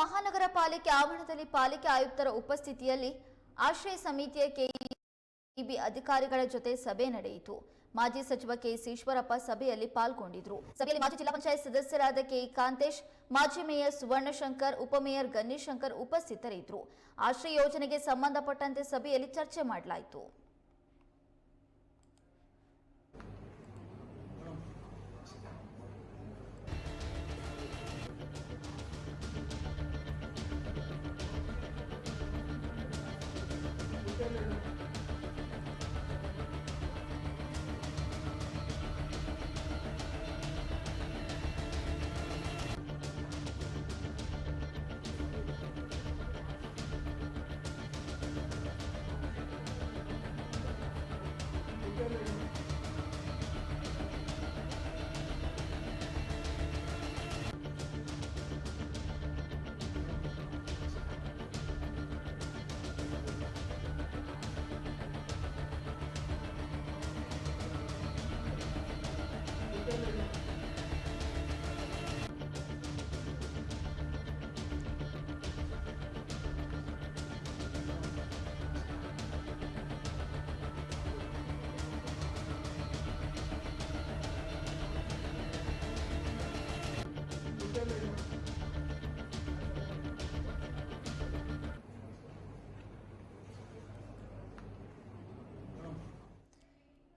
ಮಹಾನಗರ ಪಾಲಿಕೆ ಆವರಣದಲ್ಲಿ ಪಾಲಿಕೆ ಆಯುಕ್ತರ ಉಪಸ್ಥಿತಿಯಲ್ಲಿ ಆಶ್ರಯ ಸಮಿತಿಯ ಕೆಇಬಿ ಅಧಿಕಾರಿಗಳ ಜೊತೆ ಸಭೆ ನಡೆಯಿತು. ಮಾಜಿ ಸಚಿವ ಕೆಎಸ್ ಈಶ್ವರಪ್ಪ ಸಭೆಯಲ್ಲಿ ಪಾಲ್ಗೊಂಡಿದ್ರು. ಸಭೆಯಲ್ಲಿ ಮಾಜಿ ಜಿಲ್ಲಾ ಪಂಚಾಯತ್ ಸದಸ್ಯರಾದ ಕೆಇ ಕಾಂತೇಶ್ ಮಾಜಿ ಮೇಯರ್ ಸುವರ್ಣಶಂಕರ್ ಉಪಮೇಯರ್ ಗನ್ನಿಶಂಕರ್ ಉಪಸ್ಥಿತರಿದ್ದರು. ಆಶ್ರಯ ಯೋಜನೆಗೆ ಸಂಬಂಧಪಟ್ಟಂತೆ ಸಭೆಯಲ್ಲಿ ಚರ್ಚೆ ಮಾಡಲಾಯಿತು.